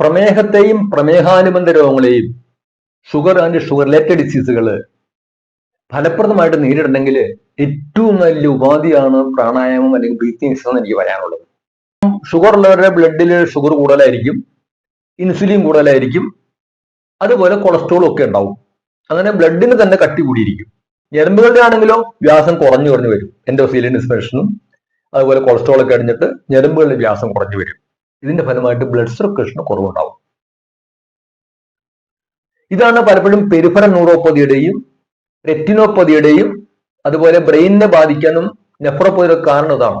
പ്രമേഹത്തെയും പ്രമേഹാനുബന്ധ രോഗങ്ങളെയും sugar and sugar related ഡിസീസുകൾ ഫലപ്രദമായിട്ട് നേരിടണമെങ്കിൽ ഏറ്റവും നല്ല ഉപാധിയാണ് പ്രാണായാമം അല്ലെങ്കിൽ ബ്രീത്തിങ് എന്ന് എനിക്ക് പറയാനുള്ളത്. ഷുഗർ ഉള്ളവരുടെ ബ്ലഡിൽ ഷുഗർ കൂടുതലായിരിക്കും ഇൻസുലിൻ കൂടുതലായിരിക്കും അതുപോലെ കൊളസ്ട്രോളും ഒക്കെ ഉണ്ടാവും. അങ്ങനെ ബ്ലഡിന് തന്നെ കട്ടി കൂടിയിരിക്കും. ഞരമ്പുകളുടെ ആണെങ്കിലോ വ്യാസം കുറഞ്ഞു കുറഞ്ഞു വരും. എൻഡോസീലിൻ ഇൻസ്പെക്ഷനും അതുപോലെ കൊളസ്ട്രോൾ ഒക്കെ അടിഞ്ഞിട്ട് ഞരമ്പുകളുടെ വ്യാസം കുറഞ്ഞു വരും. ഇതിന്റെ ഫലമായിട്ട് ബ്ലഡ് സർക്കുലേഷന് കുറവുണ്ടാവും. ഇതാണ് പലപ്പോഴും പെരിഫറൽ ന്യൂറോപ്പതിയുടെയും റെറ്റിനോപ്പതിയുടെയും അതുപോലെ ബ്രെയിനിനെ ബാധിക്കാനും നെഫ്രോപ്പതിയുടെ കാരണം ഇതാണ്.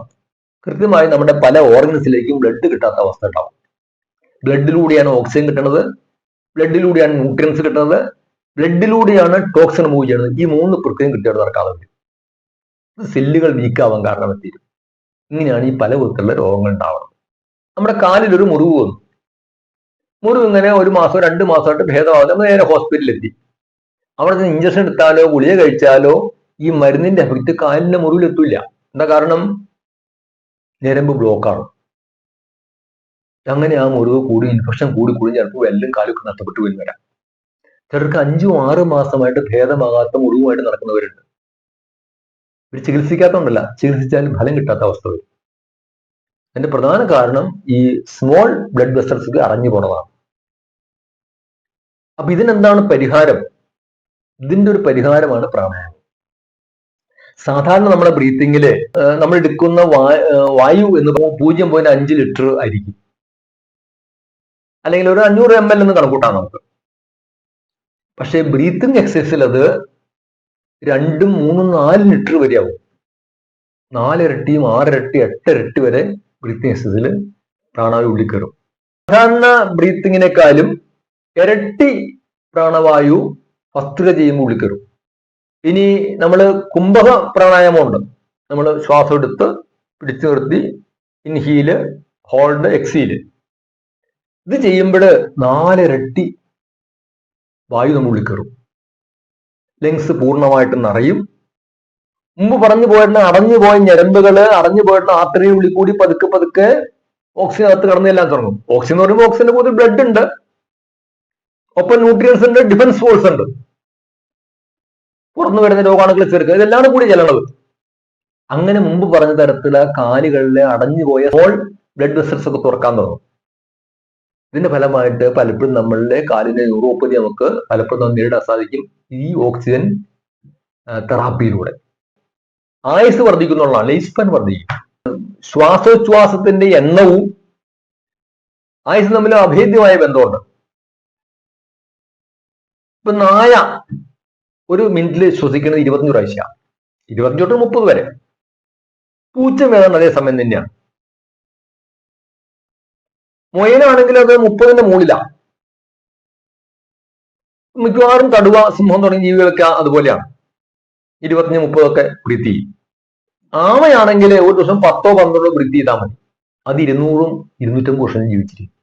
കൃത്യമായി നമ്മുടെ പല ഓർഗൻസിലേക്കും ബ്ലഡ് കിട്ടാത്ത അവസ്ഥ ഉണ്ടാവും. ബ്ലഡിലൂടെയാണ് ഓക്സിജൻ കിട്ടുന്നത് ബ്ലഡിലൂടെയാണ് ന്യൂട്രിയൻസ് കിട്ടുന്നത് ബ്ലഡിലൂടെയാണ് ടോക്സിൻ മൂവ് ചെയ്യുന്നത്. ഈ മൂന്ന് പ്രക്രിയയും കൃത്യമായിട്ട് നടക്കാതെ സെല്ലുകൾ വീക്കാവാൻ കാരണം എത്തിരും ഇങ്ങനെയാണ് ഈ പല വിധത്തിലുള്ള രോഗങ്ങൾ ഉണ്ടാവുന്നത്. നമ്മുടെ കാലിൽ ഒരു മുറിവ് വന്നു. മുറിവ് ഇങ്ങനെ ഒരു മാസം രണ്ട് മാസമായിട്ട് ഭേദമാകും നമ്മൾ നേരെ ഹോസ്പിറ്റലിൽ എത്തി. അവിടെ നിന്ന് ഇഞ്ചക്ഷൻ എടുത്താലോ ഗുളിക കഴിച്ചാലോ ഈ മരുന്നിന്റെ എഫക്റ്റ് കാലിന്റെ മുറിവിൽ എത്തില്ല എന്താ കാരണം? ഞരമ്പ് ബ്ലോക്കാണ് അങ്ങനെ ആ മുറിവ് കൂടി ഇൻഫെക്ഷൻ കൂടി കൂടി ചിലപ്പോൾ എല്ലാം കാലൊക്കെ നഷ്ടപ്പെട്ടു പോയി വരാം ചിലർക്ക് അഞ്ചും ആറ് മാസമായിട്ട് ഭേദമാകാത്ത മുറിവുമായിട്ട് നടക്കുന്നവരുണ്ട്. ഇവർ ചികിത്സിക്കാത്തതുകൊണ്ടല്ല. ചികിത്സിച്ചാലും ഫലം കിട്ടാത്ത അവസ്ഥ വരും. അതിന്റെ പ്രധാന കാരണം ഈ സ്മോൾ ബ്ലഡ് വെസൽസ് അറിഞ്ഞു പോണതാണ്. അപ്പൊ ഇതിനെന്താണ് പരിഹാരം? ഇതിന്റെ ഒരു പരിഹാരമാണ് പ്രാണായാമം. സാധാരണ നമ്മുടെ ബ്രീത്തിങ്ങിൽ നമ്മൾ എടുക്കുന്ന വായു എന്ന് പൂജ്യം പോയിന്റ് അഞ്ച് ലിറ്റർ ആയിരിക്കും. അല്ലെങ്കിൽ ഒരു അഞ്ഞൂറ് എം എൽ എന്ന് കണക്കൂട്ടാം നമുക്ക്. പക്ഷേ ബ്രീത്തിങ് എക്സസൈസിൽ അത് രണ്ടും മൂന്നും നാല് ലിറ്റർ വരെയാവും. നാലിരട്ടിയും ആറിരട്ടി എട്ടിരട്ടി വരെ ബ്രീത്തിങ് എക്സസൈസിൽ പ്രാണവായു ഉള്ളിൽ കയറും. സാധാരണ ബ്രീത്തിങ്ങിനേക്കാളും ഇരട്ടി പ്രാണവായു ഭസ്ത്രിക ചെയ്യുമ്പോൾ ഉള്ളിൽ കയറും. ഇനി നമ്മൾ കുംഭക പ്രാണായാമമുണ്ട് നമ്മൾ ശ്വാസം എടുത്ത് പിടിച്ചു നിർത്തി ഇൻഹീൽ ഹോൾഡ് എക്സീൽ ഇത് ചെയ്യുമ്പോൾ നാലിരട്ടി വായു നമ്മൾ ഉള്ളിൽ കയറും. ലങ്സ് പൂർണമായിട്ട് നിറയും. മുമ്പ് പറഞ്ഞു പോയിരുന്ന അടഞ്ഞു പോയ ഞരമ്പുകൾ അടഞ്ഞു പോയിരുന്ന ആർട്ടറി ഉള്ളിൽ കൂടി പതുക്കെ പതുക്കെ ഓക്സിജൻ അകത്ത് കടന്നെല്ലാം തുടങ്ങും. ഓക്സിജൻ എന്ന് പറയുമ്പോൾ ഓക്സിജന്റെ കൂടുതൽ ബ്ലഡ് ഉണ്ട്. ഒപ്പം ന്യൂട്രിയൻസ് ഉണ്ട് ഡിഫൻസ് ഫോഴ്സ് ഉണ്ട്. പുറന്നു വരുന്ന രോഗാണുക്കൾ ചേർക്കുക ഇതെല്ലാം കൂടി ചെല്ലണത് അങ്ങനെ മുമ്പ് പറഞ്ഞ തരത്തിൽ കാലുകളിലെ അടഞ്ഞുപോയ ഹോൾ ബ്ലഡ് വെസൽസ് ഒക്കെ തുറക്കാൻ തുടങ്ങും. ഇതിന്റെ ഫലമായിട്ട് പലപ്പോഴും നമ്മളുടെ കാലിന്റെ യൂറോപ്പതി നമുക്ക് പലപ്പോഴും നേരിടാൻ സാധിക്കും ഈ ഓക്സിജൻ തെറാപ്പിയിലൂടെ ആയുസ് വർദ്ധിക്കുന്നുള്ളതാണ് ലൈഫ് സ്പാൻ വർദ്ധിക്കും. ശ്വാസോച്ഛ്വാസത്തിന്റെ എണ്ണവും ആയുസ് തമ്മിൽ അഭേദ്യമായ ബന്ധമുണ്ട്. ഇപ്പൊ നായ ഒരു മിനിറ്റിൽ ശ്വസിക്കുന്നത് ഇരുപത്തഞ്ച് പ്രാവശ്യ ഇരുപത്തഞ്ച് തൊട്ട് മുപ്പത് വരെ. പൂച്ച വേണം അതേ സമയം തന്നെയാണ്. മൊയനാണെങ്കിൽ അത് മുപ്പതിന്റെ മുകളിലാണ് മിക്കവാറും കടുവ സിംഹം തുടങ്ങിയ ജീവികളൊക്കെ അതുപോലെയാണ്. ഇരുപത്തഞ്ച് മുപ്പതൊക്കെ വൃത്തി. ആമയാണെങ്കിൽ ഒരു ദിവസം പത്തോ പന്ത്രണ്ടോ വൃത്തി ചെയ്താൽ മതി. അത് ഇരുന്നൂറും ഇരുന്നൂറ്റമ്പത് വർഷം ജീവിച്ചിരിക്കും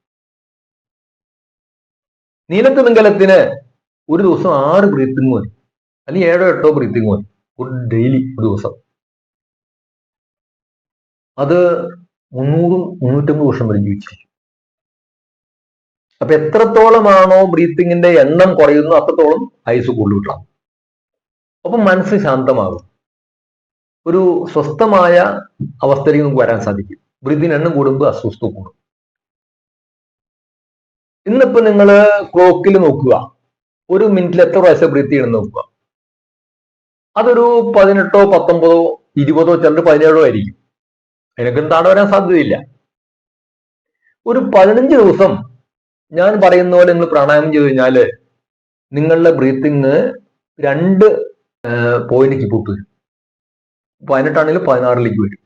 നീലത്തിമിംഗലത്തിന് ഒരു ദിവസം ആറ് ബ്രീത്തിങ് മതി. അല്ലെങ്കിൽ ഏഴോ എട്ടോ ബ്രീത്തിങ് മതി. ഒരു ഡെയിലി ഒരു ദിവസം. അത് മുന്നൂറും മുന്നൂറ്റമ്പത് വർഷം വരെ ജീവിച്ചിരിക്കും അപ്പൊ എത്രത്തോളമാണോ ബ്രീത്തിങ്ങിന്റെ എണ്ണം കുറയുന്നു അത്രത്തോളം ഐസ് കൂടുതലാണ് അപ്പൊ മനസ്സ് ശാന്തമാകും. ഒരു സ്വസ്ഥമായ അവസ്ഥയിലേക്ക് നമുക്ക് വരാൻ സാധിക്കും. വൃതിന് എണ്ണം കൂടുമ്പോൾ അസ്വസ്ഥ കൂടും. ഇന്നിപ്പോ നിങ്ങൾ ക്ലോക്കിൽ നോക്കുക. ഒരു മിനിറ്റിൽ എത്ര പ്രാവശ്യം ബ്രീത്ത് ചെയ്യണം നോക്കുക. അതൊരു പതിനെട്ടോ പത്തൊമ്പതോ ഇരുപതോ ചിലർ പതിനേഴോ ആയിരിക്കും. അതിനൊക്കെ താഴെ വരാൻ സാധ്യതയില്ല. ഒരു പതിനഞ്ച് ദിവസം ഞാൻ പറയുന്ന പോലെ നിങ്ങൾ പ്രാണായാമം ചെയ്തു കഴിഞ്ഞാൽ നിങ്ങളുടെ ബ്രീത്തിങ് രണ്ട് പോയിന്റ് കിപ്പ് വരും പതിനെട്ടാണെങ്കിൽ പതിനാറിലേക്ക് വരും.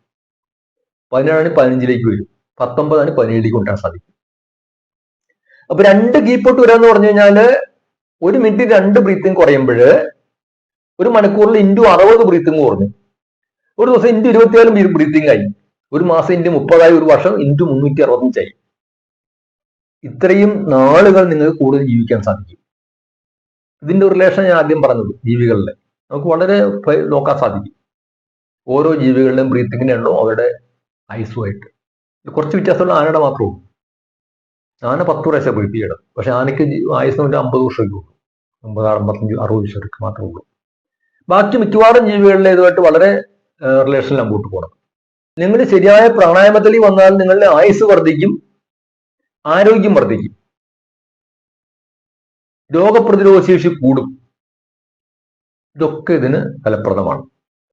പതിനേഴാണെങ്കിൽ പതിനഞ്ചിലേക്ക് വരും. പത്തൊമ്പതാണ് പതിനേഴിലേക്ക് കൊണ്ടുവരാൻ സാധിക്കും. അപ്പൊ രണ്ട് കീപ്പോട്ട് വരാന്ന് പറഞ്ഞു കഴിഞ്ഞാൽ ഒരു മിനിറ്റ് രണ്ട് ബ്രീത്തിങ് കുറയുമ്പോൾ ഒരു മണിക്കൂറിൽ ഇന്റു അറുപത് ബ്രീത്തിങ് കുറഞ്ഞു. ഒരു ദിവസം ഇന്റു ഇരുപത്തിയാലും ബ്രീത്തിങ് ആയി ഒരു മാസം ഇന്റു മുപ്പതായി ഒരു വർഷം ഇന്റു മുന്നൂറ്റി അറുപത്തഞ്ചായി ഇത്രയും നാളുകൾ നിങ്ങൾക്ക് കൂടുതൽ ജീവിക്കാൻ സാധിക്കും. ഇതിന്റെ ഒരു റിലേഷൻ ഞാൻ ആദ്യം പറഞ്ഞത് ജീവികളിലെ. നമുക്ക് വളരെ നോക്കാൻ സാധിക്കും. ഓരോ ജീവികളുടെയും ബ്രീത്തിങ്ങിനെ ഉള്ളൂ അവരുടെ ഐസുമായിട്ട്. കുറച്ച് വ്യത്യാസമുള്ള ആനയുടെ മാത്രമേ ഉള്ളൂ. ആന പത്ത് പ്രാവശ്യം ബ്രീത്ത് ചെയ്യണം. പക്ഷെ ആനയ്ക്ക് ആയുസ് ഒരു അമ്പത് വർഷമൊക്കെ ഉള്ളൂ. അമ്പത് അമ്പത്തഞ്ച് അറുപത് വർഷമൊക്കെ മാത്രമേ ഉള്ളൂ. ബാക്കി മിക്കവാറും ജീവികളിലെ ഇതുമായിട്ട് വളരെ റിലേഷനിൽ അങ്ങോട്ട് പോകണം. നിങ്ങൾ ശരിയായ പ്രാണായാമത്തിൽ വന്നാൽ നിങ്ങളുടെ ആയുസ് വർദ്ധിക്കും ആരോഗ്യം വർദ്ധിക്കും. രോഗപ്രതിരോധ ശേഷി കൂടും. ഇതൊക്കെ ഇതിന് ഫലപ്രദമാണ്.